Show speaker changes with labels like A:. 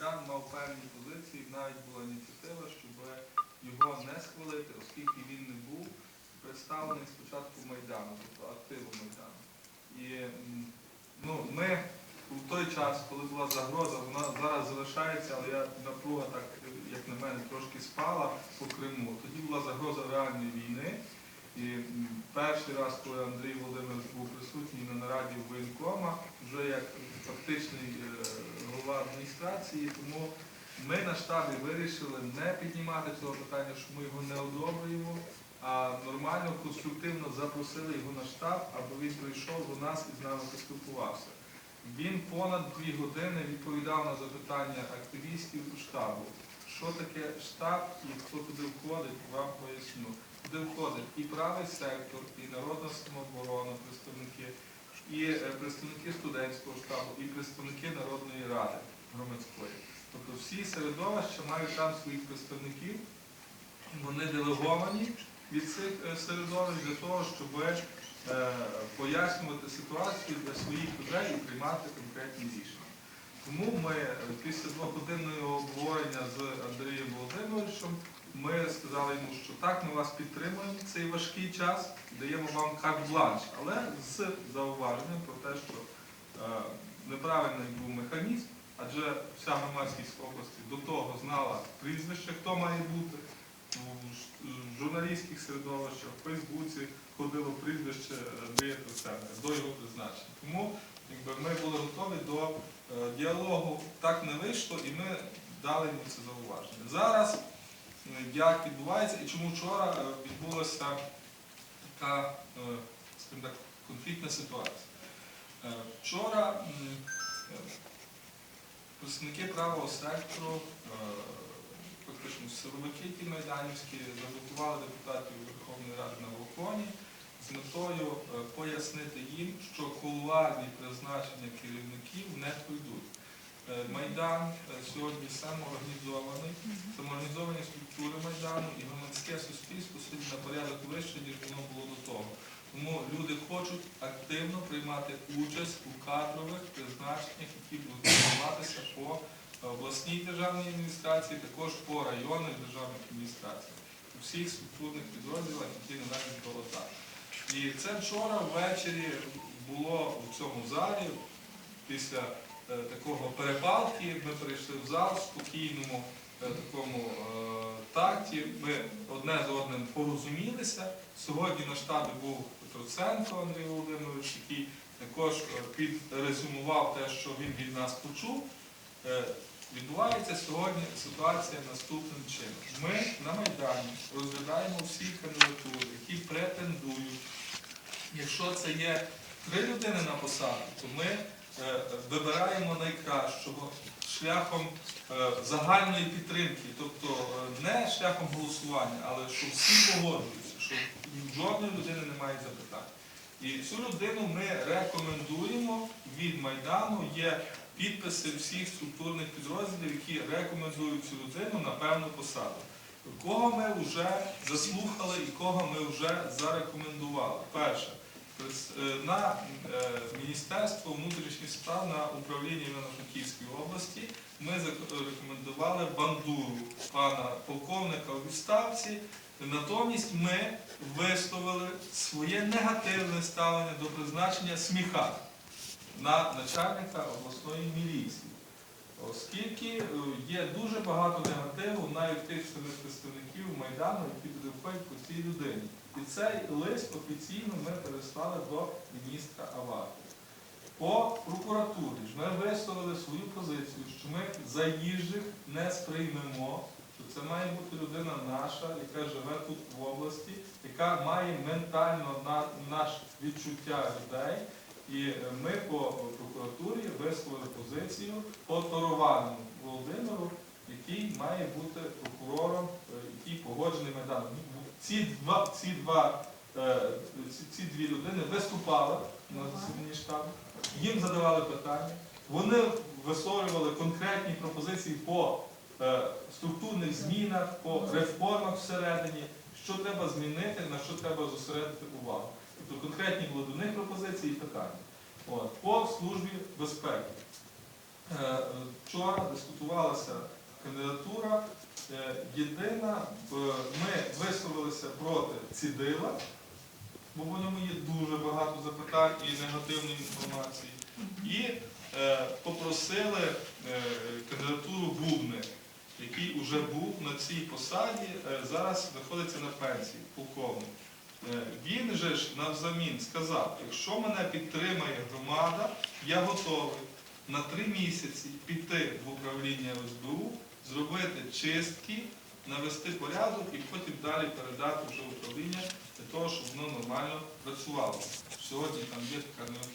A: Майдан мав певні позиції, навіть була ініціатива, щоб його не схвалити, оскільки він не був представлений спочатку Майдану, тобто активу Майдану. І ну, ми у той час, коли була загроза, вона зараз залишається, але я напруга так, як на мене, трошки спала по Криму. Тоді була загроза реальної війни. І перший раз, коли Андрій Володимирович був присутній на нараді в воєнкома, вже як фактичний е, голова адміністрації, тому ми на штабі вирішили не піднімати цього питання, що ми його не одобрюємо, а нормально, конструктивно запросили його на штаб, аби він прийшов до нас і з нами поспілкувався. Він понад дві години відповідав на запитання активістів штабу. Що таке штаб і хто туди входить, вам поясню. Туди входить і правий сектор, і народна самооборона, представники, і е, представники студентського штабу, і представники Народної ради громадської. Тобто всі середовища мають там своїх представників, вони делеговані від цих е, середовищ для того, щоб е, пояснювати ситуацію для своїх людей і приймати конкретні рішення. Тому ми після двогодинного обговорення з Андрієм Володимировичем ми сказали йому, що так, ми вас підтримуємо в цей важкий час, даємо вам карт-бланш, але з зауваженням про те, що е, неправильний був механізм, адже вся громадськість області до того знала прізвище, хто має бути. Ж- журналістських середовищах, в Фейсбуці ходило прізвище Андрія Тросенка до його призначення. Тому якби, ми були готові до е, діалогу. Так не вийшло, і ми дали йому це зауваження. Зараз як відбувається і чому вчора е, відбулася така, е, так, конфліктна ситуація. Е, Вчора представники правого сектору, фактично силовики ті майданівські, заблокували депутатів Верховної Ради на балконі з метою пояснити їм, що кулуарні призначення керівників не пройдуть. Е, Майдан е, сьогодні самоорганізований, самоорганізовані структури Майдану і громадське суспільство сьогодні на порядок вище, ніж воно було до того. Тому люди хочуть активно приймати участь у кадрових призначеннях, які будуть відбуватися по е, обласній державній адміністрації, також по районних державних адміністраціях, у всіх структурних підрозділах, які до ОТА. І це вчора ввечері було в цьому залі після такого перепалки. Ми прийшли в зал в спокійному е, такому е, такті. Ми одне з одним порозумілися. Сьогодні на штабі був Петроценко Андрій Володимирович, який також е, підрезюмував те, що він від нас почув. Е, Відбувається сьогодні ситуація наступним чином. Ми на Майдані розглядаємо всі кандидатури, які претендують. Якщо це є три людини на посаду, то ми е, вибираємо найкращого шляхом е, загальної підтримки, тобто е, не шляхом голосування, але щоб всі погоджуються, що жодної людини немає запитань. І цю людину ми рекомендуємо від Майдану. Є підписи всіх структурних підрозділів, які рекомендують цю людину на певну посаду. Кого ми вже заслухали і кого ми вже зарекомендували? Перше, прес- е, на е, Міністерство внутрішніх справ на управління Івано-Франківської області ми зарекомендували бандуру пана полковника у відставці. Натомість ми висловили своє негативне ставлення до призначення сміха на начальника обласної міліції. Оскільки е, є дуже багато негативу навіть тих самих представників Майдану, які підрахують по цій людині. І цей лист офіційно ми переслали до міністра Авакова. По прокуратурі ж ми висловили свою позицію, що ми заїжджих не сприймемо, що це має бути людина наша, яка живе тут в області, яка має ментально на наш відчуття людей. І е, ми по прокуратурі висловили позицію по Торованому Володимиру, який має бути прокурором, е, який погоджений Майданом. Ці два, ці два е, ці, ці дві людини виступали на засіданні штабу, їм задавали питання, вони висловлювали конкретні пропозиції по е, структурних змінах, по реформах всередині, що треба змінити, на що треба зосередити увагу. Тобто конкретні були до них пропозиції і питання. От, по службі безпеки. Вчора дискутувалася кандидатура. Е, Єдина, е, ми висловилися проти цідила, бо по ньому є дуже багато запитань і негативної інформації. І е, попросили кандидатуру Бубни, який вже був на цій посаді, зараз знаходиться на пенсії, полковник. Він же ж навзамін сказав, якщо мене підтримає громада, я готовий на три місяці піти в управління СБУ, зробити чистки, навести порядок і потім далі передати вже управління для того, щоб воно нормально працювало. Сьогодні там є така необхідність.